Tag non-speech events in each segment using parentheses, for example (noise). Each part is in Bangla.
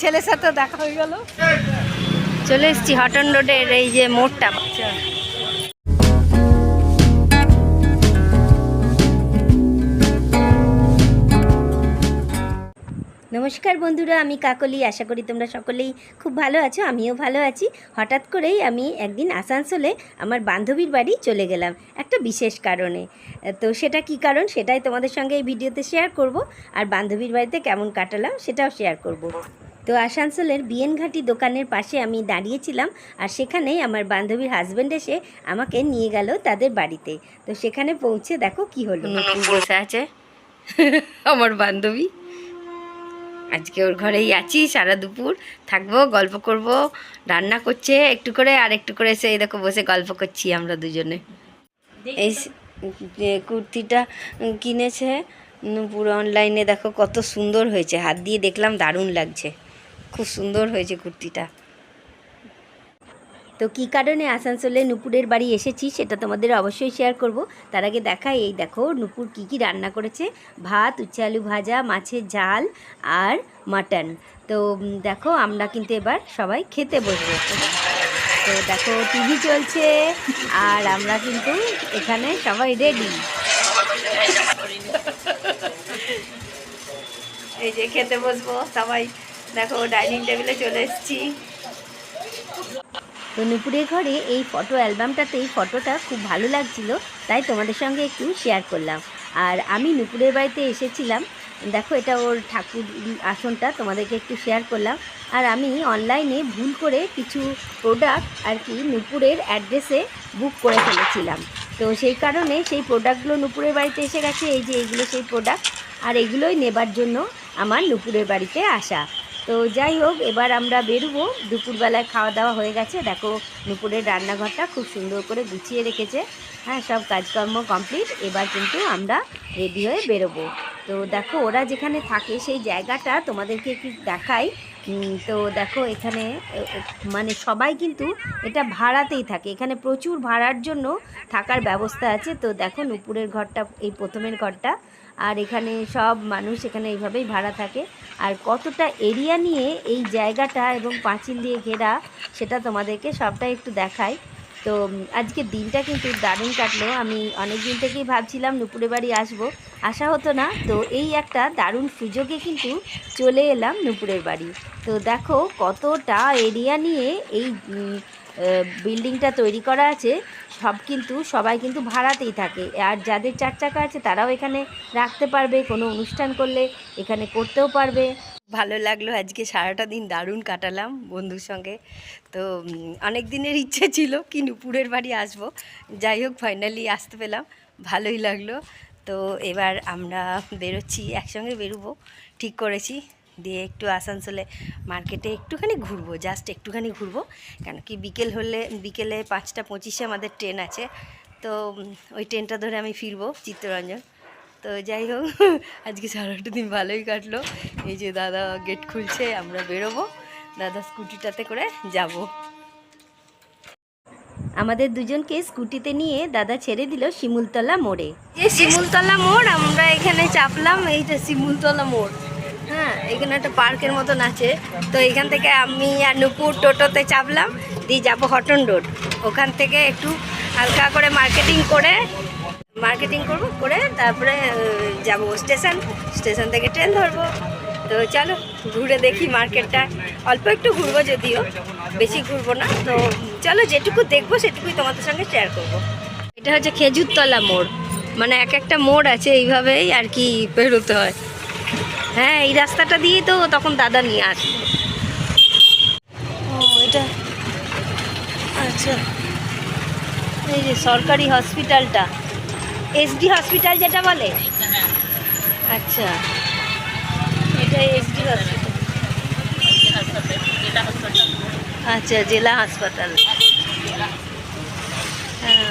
ছেলের সাথে দেখা হয়ে গেল। চলে এসছি হটন রোডের এই যে মোড়টা। নমস্কার বন্ধুরা আমি কাকলি। আশা করি তোমরা সকলেই খুব ভালো আছো আমিও ভালো আছি। হঠাৎ করেই আমি একদিন আসানসোলে আমার বান্ধবীর বাড়ি চলে গেলাম একটা বিশেষ কারণে। তো সেটা কি কারণ? সেটাই তোমাদের সঙ্গে এই ভিডিওতে শেয়ার করব। আর বান্ধবীর বাড়িতে কেমন কাটালাম সেটাও শেয়ার করব। তো আসানসোলের বিএন বিএনঘাটি দোকানের পাশে আমি দাঁড়িয়েছিলাম আর সেখানেই আমার বান্ধবীর হাজব্যান্ড এসে আমাকে নিয়ে গেল তাদের বাড়িতে। তো সেখানে পৌঁছে দেখো কি হলো। বসে আছে। (laughs) আমার বান্ধবী। আজকে ওর ঘরেই আছি সারা দুপুর। থাকব গল্প করব রান্না করছে একটু করে আর একটু করে এসে এই দেখো বসে গল্প করছি আমরা দুজনে। এই কুর্তিটা কিনেছে। পুরো অনলাইনে দেখো কত সুন্দর হয়েছে। হাত দিয়ে দেখলাম দারুণ লাগছে। খুব সুন্দর হয়েছে কুর্তিটা। তো কী কারণে আসানসোলে নুপুরের বাড়ি এসেছি সেটা তোমাদের অবশ্যই শেয়ার করব। তার আগে দেখাই, এই দেখো নুপুর কী কী রান্না করেছে। ভাত, উচ্ছে আলু ভাজা, মাছের ঝাল আর মাটন। তো দেখো আমরা কিন্তু এবার সবাই খেতে বসবো। তো দেখো টিভি চলছে আর আমরা কিন্তু এখানে সবাই রেডি এই যে খেতে বসবো সবাই। দেখো ডাইনিং টেবিলে চলে এসেছি। তো নুপুরের ঘরে এই ফটো অ্যালবামটাতে এই ফটোটা খুব ভালো লাগছিল, তাই তোমাদের সঙ্গে একটু শেয়ার করলাম। আর আমি নুপুরের বাড়িতে এসেছিলাম, দেখো এটা ওর ঠাকুর আসনটা, তোমাদেরকে একটু শেয়ার করলাম। আর আমি অনলাইনে ভুল করে কিছু প্রোডাক্ট আর কি নুপুরের অ্যাড্রেসে বুক করে ফেলেছিলাম। তো সেই কারণে সেই প্রোডাক্টগুলো নুপুরের বাড়িতে এসে গেছে, এই যে এইগুলো সেই প্রোডাক্ট আর এগুলোই নেবার জন্য আমার নুপুরের বাড়িতে আসা। তো যাই হোক, এবার আমরা বেরোবো। দুপুরবেলায় খাওয়া দাওয়া হয়ে গেছে। দেখো, নুপুরের রান্নাঘরটা খুব সুন্দর করে গুছিয়ে রেখেছে। হ্যাঁ সব কাজকর্ম কমপ্লিট। এবার কিন্তু আমরা রেডি হয়ে বেরোবো। তো দেখো, ওরা যেখানে থাকে সেই জায়গাটা তোমাদেরকে কি দেখাই। তো দেখো, এখানে মানে সবাই কিন্তু এটা ভাড়াতেই থাকে। এখানে প্রচুর ভাড়ার জন্য থাকার ব্যবস্থা আছে। তো দেখো, নুপুরের ঘরটা, এই প্রথমের ঘরটা। আর এখানে সব মানুষ এখানে এইভাবেই ভাড়া থাকে। আর কতটা এরিয়া নিয়ে এই জায়গাটা এবং পাঁচিল দিয়ে ঘেরা, সেটা তোমাদেরকে সবটাই একটু দেখাই। তো আজকে দিনটা কিন্তু দারুণ কাটলো। আমি অনেক দিন থেকেই ভাবছিলাম নুপুরে বাড়ি আসব। আসা হতো না, তো এই একটা দারুণ সুযোগে কিন্তু চলে এলাম নুপুরের বাড়ি। তো দেখো কতটা এরিয়া নিয়ে এই বিল্ডিংটা তৈরি করা আছে, সব কিন্তু সবাই কিন্তু ভাড়াতেই থাকে। আর যাদের চার চাকা আছে তারাও এখানে রাখতে পারবে, কোনো অনুষ্ঠান করলে এখানে করতেও পারবে। ভালো লাগল। আজকে সারাটা দিন দারুণ কাটালাম বন্ধুর সঙ্গে। তো অনেক দিনের ইচ্ছে ছিল কি নুপুরের বাড়ি আসব। যাই হোক ফাইনালি আসতে পেলাম। ভালোই লাগল। তো, এবার আমরা বেরোচ্ছি, একসঙ্গে বেরোবো। ঠিক করেছি। দিয়ে একটু আসানসোলে মার্কেটে একটুখানি ঘুরবো জাস্ট একটুখানি ঘুরবো। কেন কি বিকেল হলে, বিকেলে পাঁচটা পঁচিশে আমাদের ট্রেন আছে। তো ওই ট্রেনটা ধরে আমি ফিরবো চিত্তরঞ্জন। তো যাই হোক, আজকে সারাটা দিন ভালোই কাটলো। এই যে দাদা গেট খুলছে, আমরা বেরোবো। দাদা স্কুটিটাতে করে যাব। আমাদের দুজনকে স্কুটিতে নিয়ে দাদা ছেড়ে দিল শিমুলতলা মোড়ে। এই শিমুলতলা মোড়, আমরা এখানে চাপলাম এইটা শিমুলতলা মোড়। হ্যাঁ এখানে একটা পার্কের মতন আছে। তো এখান থেকে আমি আর নুপুর টোটোতে চাপলাম, দিয়ে যাব হটন রোড। ওখান থেকে একটু হালকা করে মার্কেটিং করে মার্কেটিং করব, করে তারপরে যাব স্টেশন স্টেশন থেকে ট্রেন ধরবো। তো চলো, ঘুরে দেখি মার্কেটটা অল্প একটু ঘুরবো যদিও, বেশি ঘুরবো না। তো চলো, যেটুকু দেখব, সেটুকুই তোমাদের সঙ্গে শেয়ার করব। এটা হচ্ছে খেজুরতলা মোড়। মানে এক একটা মোড় আছে, এইভাবেই আর কি বেরোতে হয়। হ্যাঁ এই রাস্তাটা দিয়েই তো তখন দাদা নিয়ে আসবে ও, এটা আচ্ছা। এই যে সরকারি হসপিটালটা এসডি হসপিটাল যেটা বলে? আচ্ছা। এটা এসডি হসপিটাল আচ্ছা জেলা হাসপাতাল। হ্যাঁ।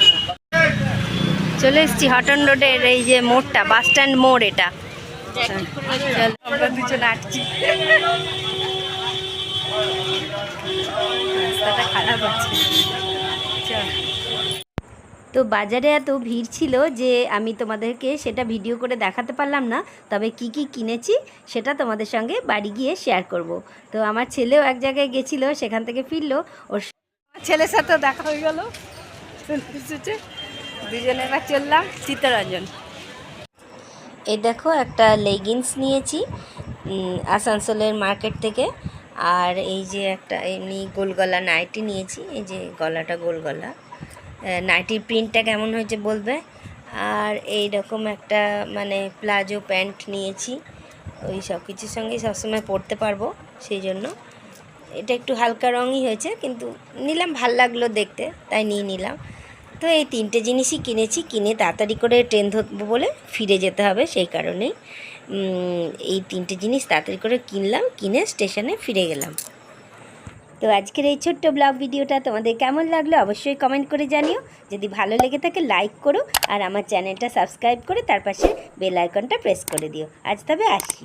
চলে এসছি হটন রোডের এই যে মোড়টা বাস স্ট্যান্ড মোড় এটা। রাস্তাটা খারাপ আছে। চল। তো বাজারে এত ভিড় ছিল যে আমি তোমাদেরকে সেটা ভিডিও করে দেখাতে পারলাম না তবে কি কি কিনেছি সেটা তোমাদের সঙ্গে বাড়ি গিয়ে শেয়ার করব। তো আমার ছেলেও এক জায়গায় গেছিল সেখান থেকে ফিরলো ওর ছেলের সাথে দেখা হয়ে গেল। দুজনে এবার চললাম চিত্তরঞ্জন। এই দেখো একটা লেগিংস নিয়েছি আসানসোলের মার্কেট থেকে আর এই যে একটা এমনি গোলগলা নাইটি নিয়েছি এই যে গলাটা গোল গলা আহ, নাইটির প্রিন্টটা কেমন হয়েছে বলবে? আর এই রকম একটা মানে প্লাজো প্যান্ট নিয়েছি। ওই সব কিছুর সঙ্গে সবসময় পরতে পারব, সেই জন্য। এটা একটু হালকা রঙই হয়েছে, কিন্তু নিলাম, ভালো লাগল দেখতে, তাই নিয়ে নিলাম। তো এই তিনটে জিনিসই কিনেছি, কিনে তাড়াতাড়ি করে ট্রেন ধরবো বলে ফিরে যেতে হবে, সেই কারণেই। এই তিনটে জিনিস তাড়াতাড়ি করে কিনলাম, কিনে স্টেশনে ফিরে গেলাম। তো আজকের এই ছোট্ট ব্লগ ভিডিওটা তোমাদের কেমন লাগল অবশ্যই কমেন্ট করে জানিও। যদি ভালো লেগে থাকে লাইক করো আর আমার চ্যানেলটা সাবস্ক্রাইব করে তার পাশে বেল আইকনটা প্রেস করে দিও। আজ তবে আসি।